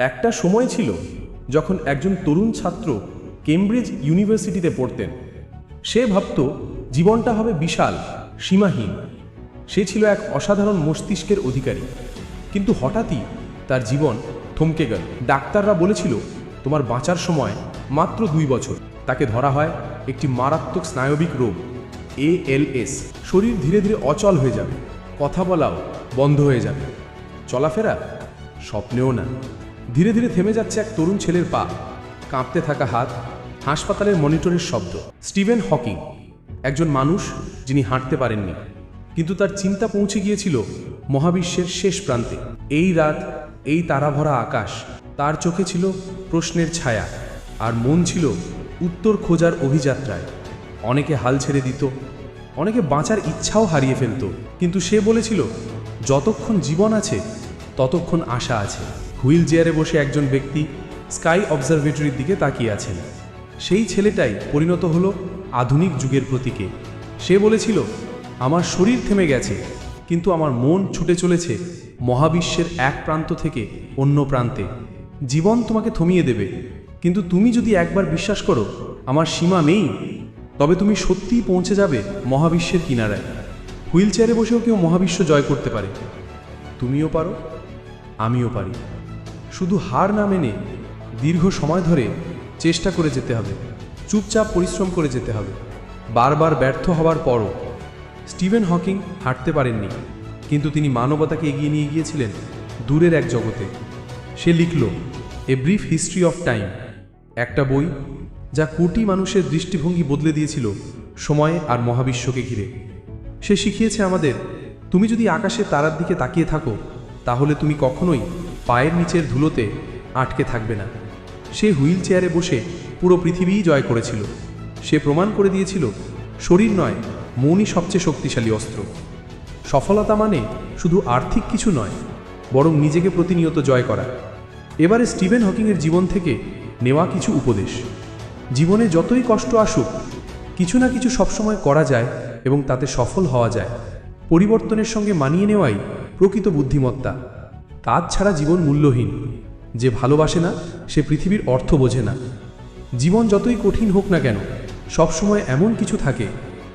একটা সময় ছিল যখন একজন তরুণ ছাত্র কেমব্রিজ ইউনিভার্সিটিতে পড়তেন। সে ভাবত জীবনটা হবে বিশাল, সীমাহীন। সে ছিল এক অসাধারণ মস্তিষ্কের অধিকারী। কিন্তু হঠাৎই তার জীবন থমকে গেল। ডাক্তাররা বলেছিল, তোমার বাঁচার সময় মাত্র দুই বছর। তাকে ধরা হয় একটি মারাত্মক স্নায়বিক রোগ, এএলএস। শরীর ধীরে ধীরে অচল হয়ে যাবে। কথা বলাও বন্ধ হয়ে যাবে। চলাফেরা স্বপ্নেও না। ধীরে ধীরে থেমে যাচ্ছে এক তরুণ ছেলের পা। কাঁপতে থাকা হাত, হাসপাতালের মনিটরের শব্দ। স্টিভেন হকিং, একজন মানুষ যিনি হাঁটতে পারেননি। কিন্তু তার চিন্তা পৌঁছে গিয়েছিল মহাবিশ্বের শেষ প্রান্তে। এই রাত, এই তারাভরা আকাশ, তার চোখে ছিল প্রশ্নের ছায়া আর মন ছিল উত্তর খোঁজার অভিযাত্রায়। অনেকে হাল ছেড়ে দিত, অনেকে বাঁচার ইচ্ছাও হারিয়ে ফেলত। কিন্তু সে বলেছিল, যতক্ষণ জীবন আছে, ততক্ষণ আশা আছে। হুইল চেয়ারে বসে একজন ব্যক্তি স্কাই অবজারভেটরির দিকে তাকিয়ে আছেন। সেই ছেলেটাই পরিণত হল আধুনিক যুগের প্রতীকে। সে বলেছিল, আমার শরীর থেমে গেছে, কিন্তু আমার মন ছুটে চলেছে মহাবিশ্বের এক প্রান্ত থেকে অন্য প্রান্তে। জীবন তোমাকে থমিয়ে দেবে, কিন্তু তুমি যদি একবার বিশ্বাস করো, আমার সীমা নেই, তবে তুমি সত্যিই পৌঁছে যাবে মহাবিশ্বের কিনারায়। হুইল চেয়ারে বসেও কেউ মহাবিশ্ব জয় করতে পারে। তুমিও পারো, আমিও পারি। শুধু হার না মেনে দীর্ঘ সময় ধরে চেষ্টা করে যেতে হবে, চুপচাপ পরিশ্রম করে যেতে হবে। বারবার ব্যর্থ হওয়ার পরও স্টিভেন হকিং হাঁটতে পারেননি, কিন্তু তিনি মানবতাকে এগিয়ে নিয়ে গিয়েছিলেন দূরের এক জগতে। সে লিখল, a brief history of time একটা বই যা কোটি মানুষের দৃষ্টিভঙ্গি বদলে দিয়েছিল সময় আর মহাবিশ্বকে ঘিরে। সে শিখিয়েছে আমাদের, তুমি যদি আকাশে তারার দিকে তাকিয়ে থাকো, তাহলে তুমি কখনোই পায়ের নিচের ধুলোতে আটকে থাকবে না। সে হুইল চেয়ারে বসে পুরো পৃথিবীই জয় করেছিল। সে প্রমাণ করে দিয়েছিল, শরীর নয়, মনই সবচেয়ে শক্তিশালী অস্ত্র। সফলতা মানে শুধু আর্থিক কিছু নয়, বরং নিজেকে প্রতিনিয়ত জয় করা। এবারে স্টিভেন হকিংয়ের জীবন থেকে নেওয়া কিছু উপদেশ। জীবনে যতই কষ্ট আসুক, কিছু না কিছু সবসময় করা যায় এবং তাতে সফল হওয়া যায়। পরিবর্তনের সঙ্গে মানিয়ে নেওয়াই প্রকৃত বুদ্ধিমত্তা। কাজ ছাড়া জীবন মূল্যহীন। যে ভালোবাসে না, সে পৃথিবীর অর্থ বোঝে না। জীবন যতই কঠিন হোক না কেন, সবসময় এমন কিছু থাকে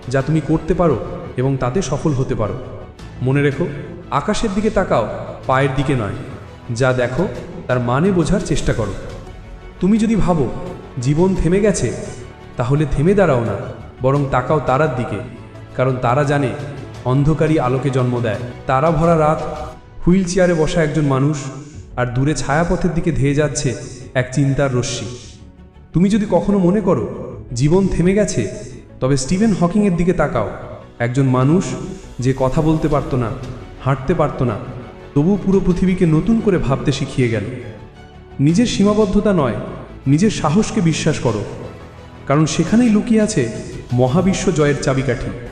যা তুমি করতে পারো এবং তাতে সফল হতে পারো। মনে রেখো, আকাশের দিকে তাকাও, পায়ের দিকে নয়। যা দেখো, তার মানে বোঝার চেষ্টা করো। তুমি যদি ভাবো, জীবন থেমে গেছে, তাহলে থেমে দাঁড়াও না, বরং তাকাও তারার দিকে। কারণ তারা জানে অন্ধকারী আলোকে জন্ম দেয়। তারা ভরা রাত হুইল চেয়ারে বসা একজন মানুষ আর দূরে ছায়াপথের দিকে ধেয়ে যাচ্ছে এক চিন্তার রশ্মি। তুমি যদি কখনো মনে করো জীবন থেমে গেছে, তবে স্টিভেন হকিংয়ের দিকে তাকাও। একজন মানুষ যে কথা বলতে পারতো না, হাঁটতে পারতো না, তবু পুরো পৃথিবীকে নতুন করে ভাবতে শিখিয়ে গেল। নিজের সীমাবদ্ধতা নয়, নিজের সাহসকে বিশ্বাস করো। কারণ সেখানেই লুকিয়ে আছে মহাবিশ্ব জয়ের চাবিকাঠি।